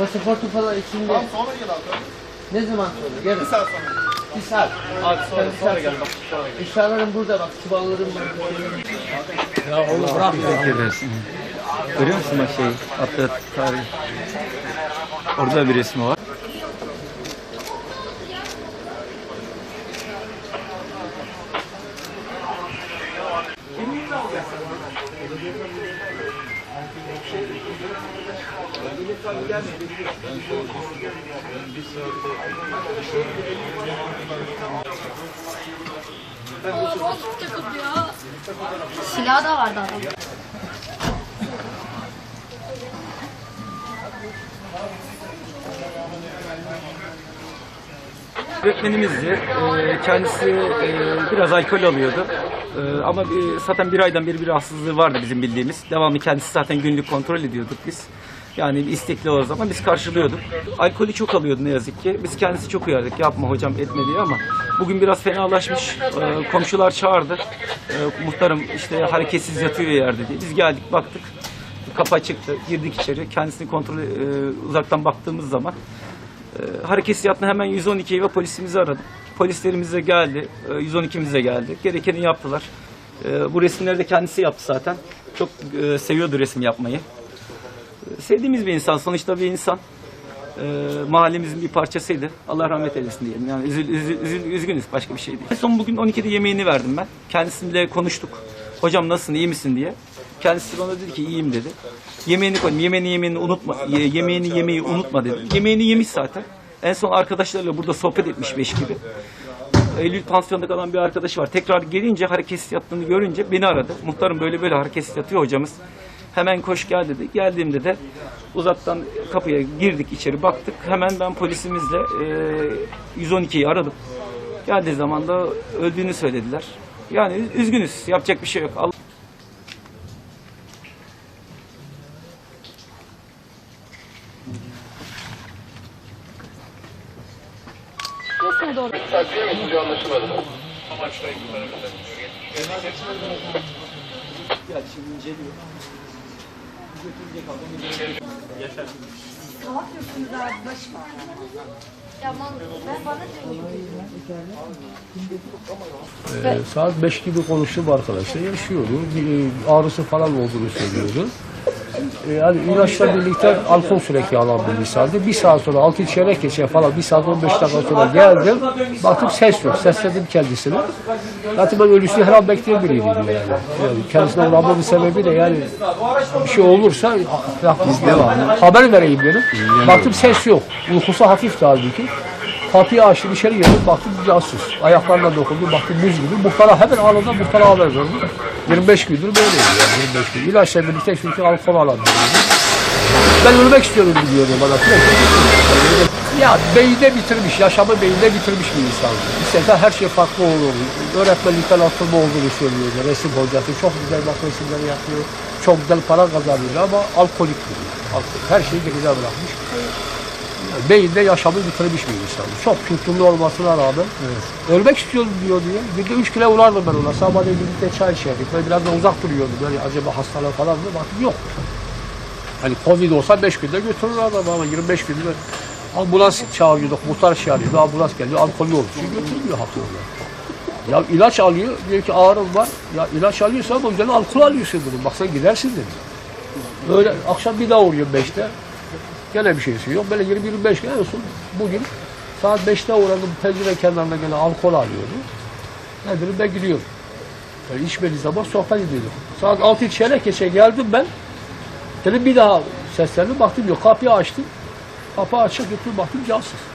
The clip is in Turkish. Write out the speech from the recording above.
Pasaportu falan içinde. Tamam sonra gel abi. Ne zaman sonra? Gel. Bir saat sonra. Bir saat. Abi sonra, Bir sonra gel bak. Eşyalarım burada bak. Çuvallarım burada. Ya oğlum bırak ya. Görüyor musun bak şeyi? Atlı tarih. Orada bir resmi var. Silah da vardı adam. Öğretmenimizdi. Ee, kendisi e, biraz alkol alıyordu. Ee, ama zaten bir aydan beri bir rahatsızlığı vardı bizim bildiğimiz. Devamlı kendisi zaten günlük kontrol ediyorduk biz. Yani istekli o zaman biz karşılıyorduk. Alkolü çok alıyordu ne yazık ki. Biz kendisi çok uyardık yapma hocam etme diye ama bugün biraz fenalaşmış. Ee, komşular çağırdı. Ee, muhtarım işte hareketsiz yatıyor yerde diye. Biz geldik baktık. Kapı açıktı. Girdik içeri. Kendisini kontrol e, uzaktan baktığımız zaman e, hareketsiz yattığında hemen 112'yi ve polisimizi aradım. Polislerimiz de geldi. E, 112'miz de geldi. Gerekeni yaptılar. E, bu resimleri de kendisi yaptı zaten. Çok e, seviyordu resim yapmayı. Sevdiğimiz bir insan. Sonuçta bir insan. E, mahallemizin bir parçasıydı. Allah rahmet eylesin diyelim. Yani üzül, üzül- üzgünüz. Başka bir şey değil. En son bugün 12'de yemeğini verdim ben. Kendisiyle konuştuk. Hocam nasılsın, iyi misin diye. Kendisi bana dedi ki iyiyim dedi. Yemeğini koydum. Yemeğini yemeğini unutma. ye- yemeğini yemeyi unutma dedim. Yemeğini yemiş zaten. En son arkadaşlarıyla burada sohbet etmiş beş gibi. Eylül pansiyonda kalan bir arkadaşı var. Tekrar gelince hareketsiz yattığını görünce beni aradı. Muhtarım böyle böyle hareketsiz yatıyor hocamız. Hemen koş gel dedi. Geldiğimde de uzaktan kapıya girdik içeri baktık. Hemen ben polisimizle e, 112'yi aradım. Geldiği zaman da öldüğünü söylediler. Yani üzgünüz. Yapacak bir şey yok. Allah Gel şimdi inceliyor. Ee, saat 5 gibi konuştum arkadaşlar. Yaşıyordu. Bir, e, ağrısı falan olduğunu söylüyordu. Ee, yani ilaçla birlikte alkol sürekli alan bir insandı. Bir saat sonra 6 çeyrek geçe falan bir saat 15 dakika sonra geldim. Baktım ses yok. Sesledim kendisini. Zaten ben ölüsünü her an bekleyen biriydim yani. yani kendisine uğramamın sebebi de yani bir şey olursa bizde var. Haber vereyim dedim. Baktım ses yok. Uykusu hafifti halbuki. Kapıyı açtım içeri girdim baktım cansız. Ayaklarına dokundum baktım buz gibi. Muhtara hemen anında muhtara haber verdim. 25 gündür böyleydi yani 25 gün. İlaçla birlikte çünkü alkol alan biriydi. Ben ölmek istiyorum diyordu bana. Ya beyinde bitirmiş, yaşamı beyinde bitirmiş bir insan. İstese her şey farklı olur. Öğretmenlikten atılma olduğunu söylüyordu. Resim hocası çok güzel bak resimleri yapıyor. Çok güzel para kazanıyor ama alkolik diyor. Alkol. Her şeyi geride bırakmış. Beyinde yaşamı bitirmiş bir insan. Çok kültürlü olmasına rağmen ölmek istiyorum diyor diye. Bir de üç kilo uğrardım ben ona. Sabahleyin birlikte çay içerdik. Ben biraz da uzak duruyordum. Yani acaba hastalığı falan mı? Baktım yok. Hani Covid olsa 5 günde götürür adam ama 25 günde ambulans çağırıyorduk, muhtar çağırıyordu, ambulans geliyor, alkolü olduğu için götürmüyor haklılar. Ya ilaç alıyor, diyor ki ağrım var. Ya ilaç alıyorsa ama üzerine alkol alıyorsun dedim. Bak sen gidersin dedim. Böyle akşam bir daha uğruyorum 5'te. Gene bir şeysi yok. Böyle 20-25 gün en son bugün saat 5'te uğradım pencere kenarında gene alkol alıyordu. Ne dedim ben gidiyorum. Yani içmediği zaman sohbet ediyorduk. Saat 6 çeyrek geçe geldim ben. Dedim bir daha seslendim baktım yok kapıyı açtım. Kapı açık götürdüm baktım cansız.